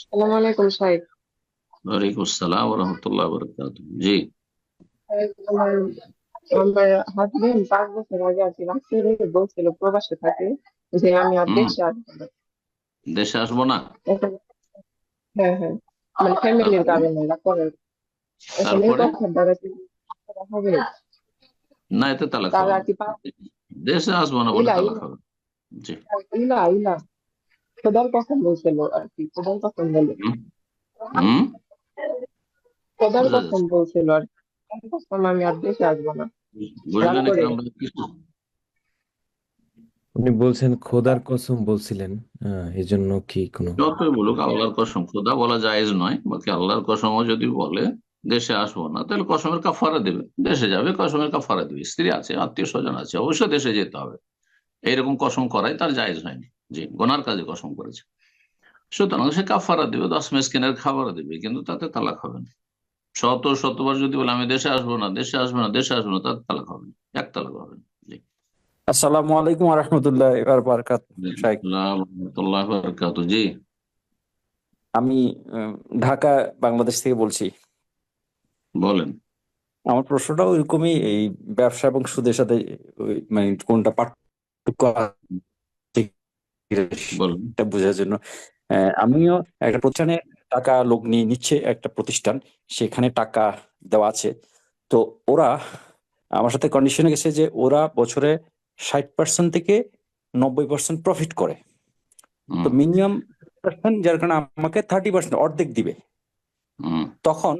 সালাম আলাইকুম সাহেব ওয়ালাইকুম আসসালাম রহমতুল্লাহ বরকাত জি আমার আমার হাজবেন্ড পাঁচ বছর আগে আর কি রাখতে রেখে বলছিল প্রবাসে থাকে যে আমি আর হুম। দেশে আসব না দেশে আসব না এখন- হ্যাঁ হ্যাঁ মানে ফ্যামিলির কারণে এরা করে এখন এই তারপরে কথার দ্বারা কি করা হবে না এতে তালাক তার হবে আর না। কি পাঁচ দেশে আসব না বলে ইলা, তালাক ইলা। হবে জি ইলা ইলা খোদার কসম বলছিল আর কি খোদার কসম বলে খোদার বুঝা বলছিল আর আমি আর দেশে আসব না উনি বলছেন খোদার কসম বলছিলেন এই জন্য কি কোনো যতই বলুক আল্লাহর কসম খোদা বলা জায়েজ নয় বাকি আল্লাহর কসমও যদি বলে দেশে আসব না তাহলে কসমের কাফারা দেবে দেশে যাবে কসমের কাফারা দেবে স্ত্রী আছে আত্মীয় স্বজন আছে অবশ্যই দেশে যেতে হবে এইরকম কসম করাই তার জায়েজ হয়নি জি গোনার কাজে কসম করেছে। সুতরাং সে কাফারা দেবে দশ মেসকিনের খাবার দেবে কিন্তু তাতে তালাক হবে না। শত শতবার যদি বলে আমি দেশে আসব না দেশে আসব না দেশে আসব না তাতে তালাক হবে না এক তালাক হবে না। আসসালামু আলাইকুম রহমতুল্লাহ বারকাত। জি। আমি ঢাকা বাংলাদেশ থেকে বলছি। বলেন। আমার প্রশ্নটা ওইরকমই এই ব্যবসা এবং সুদের সাথে মানে কোনটা পার্থক্য এটা বোঝার জন্য। আমিও একটা প্রতিষ্ঠানে টাকা লোক নিয়ে নিচ্ছে একটা প্রতিষ্ঠান সেখানে টাকা দেওয়া আছে। তো ওরা আমার সাথে কন্ডিশনে গেছে যে ওরা বছরে ষাট পার্সেন্ট থেকে নব্বই পার্সেন্ট প্রফিট করে। তো মিনিমাম পার্সেন্ট যার কারণে আমাকে থার্টি পার্সেন্ট অর্ধেক দিবে। তখন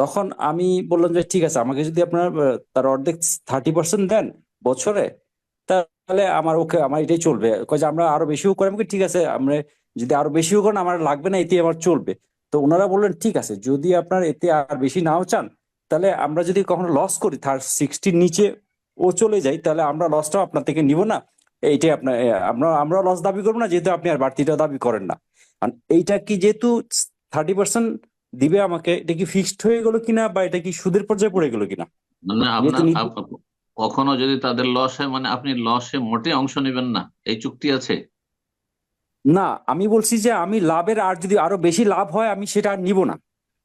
তখন আমি বললাম যে ঠিক আছে আমাকে যদি আপনার তার অর্ধেক থার্টি পার্সেন্ট দেন বছরে তাহলে আমার ওকে আমার এটাই চলবে। কয় যে আমরা আরও বেশিও করে আমি ঠিক আছে আমরা যদি আরও বেশিও করেন আমার লাগবে না এতে আমার চলবে। তো ওনারা বললেন ঠিক আছে যদি আপনার এতে আর বেশি নাও চান তাহলে আমরা যদি কখনো লস করি তার সিক্সটির নিচে ও চলে যাই তাহলে আমরা লসটাও আপনার থেকে নিব না। এইটাই আপনার আমরা আমরা লস দাবি করব না যেহেতু আপনি আর বাড়তিটা দাবি করেন না। আর এইটা কি যেহেতু থার্টি পার্সেন্ট দিবে আমাকে এটা কি ফিক্সড হয়ে গেল কিনা বা এটা কি সুদের পর্যায়ে পড়ে গেল কিনা? কখনো যদি তাদের লস হয় মানে আপনি লসে মোটে অংশ নেবেন না এই চুক্তি আছে? না আমি বলছি যে আমি লাভের আর যদি আরও বেশি লাভ হয় আমি সেটা আর নিব না।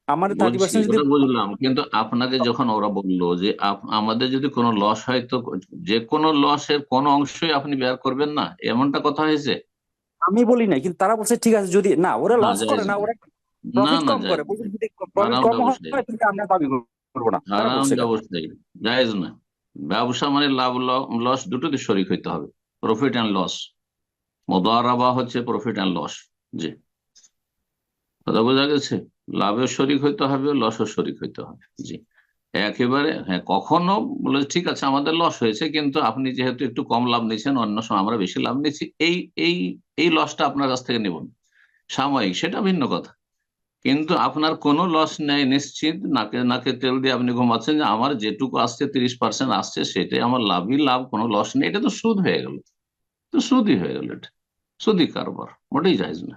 আমার থার্টি পার্সেন্ট যদি বুঝলাম কিন্তু আপনাকে যখন ওরা বলল যে আমাদের যদি কোনো লস হয় তো যে কোনো লসের কোনো অংশই আপনি বের করবেন না? এমনটা কথা হয়েছে? আমি বলি না কিন্তু তারা বলছে ঠিক আছে যদি না ওরা লস করে না ওরা প্রফিট কম করে। প্রফিট কম হয় আমরা দাবি করব না। জায়েজ না। ব্যবসা মানে লাভ লস দুটোতে শরিক হইতে হবে। প্রফিট অ্যান্ড লস মোদারাবা হচ্ছে প্রফিট অ্যান্ড লস জি। কথা বোঝা গেছে? লাভের শরিক হইতে হবে লসের শরিক হইতে হবে। জি। একেবারে হ্যাঁ কখনো বলে ঠিক আছে, আমাদের লস হয়েছে, কিন্তু আপনি যেহেতু একটু কম লাভ নিচ্ছেন অন্য সময় আমরা বেশি লাভ নিচ্ছি এই এই এই লসটা আপনার কাছ থেকে নেব সাময়িক, সেটা ভিন্ন কথা। কিন্তু আপনার কোনো লস নেই, নিশ্চিত। নাকে নাকে তেল দিয়ে আপনি ঘুমাচ্ছেন যে আমার যেটুকু আসছে তিরিশ পার্সেন্ট আসছে, সেটাই আমার লাভই লাভ, কোনো লস নেই। এটা তো সুদ হয়ে গেল। তো সুদই হয়ে গেল এটা। সুদই কারবার। মোটেই যাইজ না।